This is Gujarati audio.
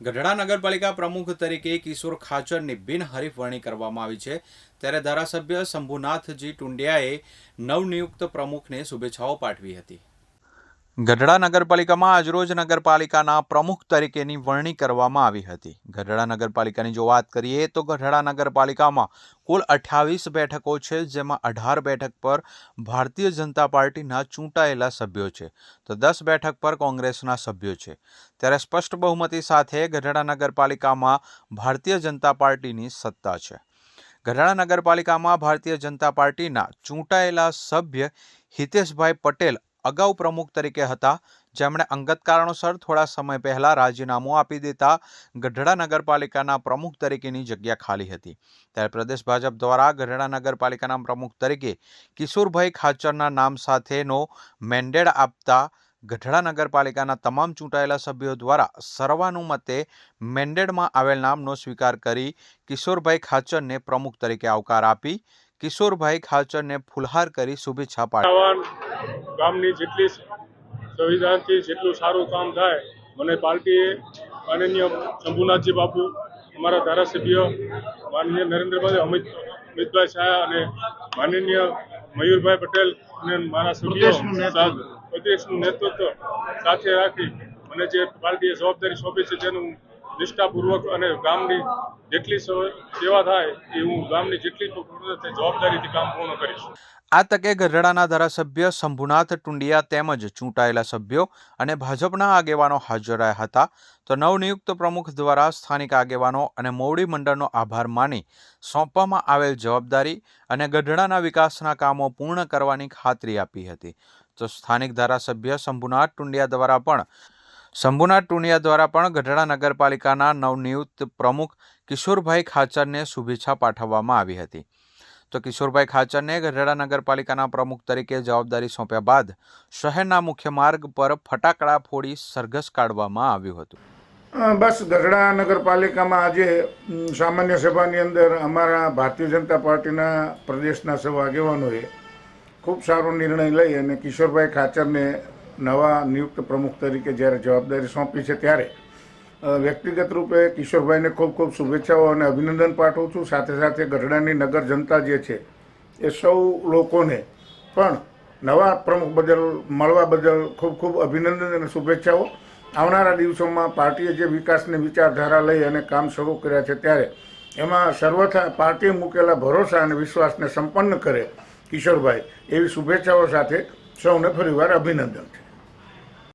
ગઢડા નગરપાલિકા પ્રમુખ તરીકે કિશોર ખાચરની બિનહરીફ વરણી કરવામાં આવી છે. ત્યારે ધારાસભ્ય શંભુનાથજી ટુંડિયાએ નવનિયુક્ત પ્રમુખને શુભેચ્છાઓ પાઠવી હતી. ગઢડા નગરપાલિકામાં આજરોજ નગરપાલિકાના પ્રમુખ તરીકેની વરણી કરવામાં આવી હતી. ગઢડા નગરપાલિકાની જો વાત કરીએ તો ગઢડા નગરપાલિકામાં કુલ અઠ્યાવીસ બેઠકો છે, જેમાં અઢાર બેઠક પર ભારતીય જનતા પાર્ટીના ચૂંટાયેલા સભ્યો છે. તો દસ બેઠક પર કોંગ્રેસના સભ્યો છે. ત્યારે સ્પષ્ટ બહુમતી સાથે ગઢડા નગરપાલિકામાં ભારતીય જનતા પાર્ટીની સત્તા છે. ગઢડા નગરપાલિકામાં ભારતીય જનતા પાર્ટીના ચૂંટાયેલા સભ્ય હિતેશભાઈ પટેલ અગાઉ પ્રમુખ તરીકે હતા. જેમણે અંગત કારણોસર થોડા સમય પહેલા રાજીનામું આપી દેતા ગઢડા નગરપાલિકાના પ્રમુખ તરીકેની જગ્યા ખાલી હતી. ત્યારે પ્રદેશ ભાજપ દ્વારા ગઢડા નગરપાલિકાના પ્રમુખ તરીકે કિશોરભાઈ ખાચરના નામ સાથેનો મેન્ડેડ આપતા ગઢડા નગરપાલિકાના તમામ ચૂંટાયેલા સભ્યો દ્વારા સર્વાનુમતે મેન્ડેડમાં આવેલ નામનો સ્વીકાર કરી કિશોરભાઈ ખાચરને પ્રમુખ તરીકે આવકાર આપી, કિશોરભાઈ ખાચરને ફુલહાર કરી શુભેચ્છા પાઠવી. ગામની જેટલી સંવિધાનથી જેટલું સારું કામ થાય મને પાર્ટીએ માનનીય શંભુનાથજી બાપુ અમારા ધારાસભ્ય માનનીય નરેન્દ્રભાઈ અમિત અમિતભાઈ શાહ અને માનનીય મયુરભાઈ પટેલ અને મારા સભ્યો પ્રદેશનું નેતૃત્વ. સાથ- પ્રદેશનું નેતૃત્વ સાથે રાખી મને જે પાર્ટીએ જવાબદારી સોંપી છે તેનું નિષ્ઠાપૂર્વક અને ગામની જેટલી સેવા થાય એ હું ગામની જેટલી જવાબદારીથી કામ પૂર્ણ કરીશ. આ તકે ગઢડાના ધારાસભ્ય શંભુનાથ ટુંડિયા તેમજ ચૂંટાયેલા સભ્યો અને ભાજપના આગેવાનો હાજર રહ્યા હતા. તો નવનિયુક્ત પ્રમુખ દ્વારા સ્થાનિક આગેવાનો અને મોવડી મંડળનો આભાર માની સોંપવામાં આવેલ જવાબદારી અને ગઢડાના વિકાસના કામો પૂર્ણ કરવાની ખાતરી આપી હતી. તો સ્થાનિક ધારાસભ્ય શંભુનાથ ટુંડિયા દ્વારા પણ શંભુનાથ ટુનિયા દ્વારા પણ ગઢડા નગરપાલિકાના નવનિયુક્ત પ્રમુખ કિશોરભાઈ ખાચરને શુભેચ્છા પાઠવવામાં આવી હતી. તો કિશોરભાઈ ખાચરને ગઢડા નગરપાલિકાના પ્રમુખ તરીકે જવાબદારી સોંપ્યા બાદ શહેરના મુખ્ય માર્ગ પર ફટાકડા ફોડી સરઘસ કાઢવામાં આવ્યું હતું. બસ ગઢડા નગરપાલિકામાં આજે સામાન્ય સભાની અંદર અમારા ભારતીય જનતા પાર્ટીના પ્રદેશના સૌ આગેવાનોએ ખૂબ સારો નિર્ણય લઈ અને કિશોરભાઈ ખાચરને નવા નિયુક્ત પ્રમુખ તરીકે જ્યારે જવાબદારી સોંપી છે ત્યારે વ્યક્તિગત રૂપે કિશોરભાઈને ખૂબ ખૂબ શુભેચ્છાઓ અને અભિનંદન પાઠવું છું. સાથે સાથે ગઢડાની નગર જનતા જે છે, એ સૌ લોકોને પણ નવા પ્રમુખ બદલ, મળવા બદલ ખૂબ ખૂબ અભિનંદન અને શુભેચ્છાઓ. આવનારા દિવસોમાં પાર્ટીએ જે વિકાસની વિચારધારા લઈ અને કામ શરૂ કર્યા છે ત્યારે, એમાં સર્વથા પાર્ટીએ મૂકેલા ભરોસા અને વિશ્વાસને સંપન્ન કરે કિશોરભાઈ. એવી શુભેચ્છાઓ સાથે સૌને ફરીવાર અભિનંદન છે.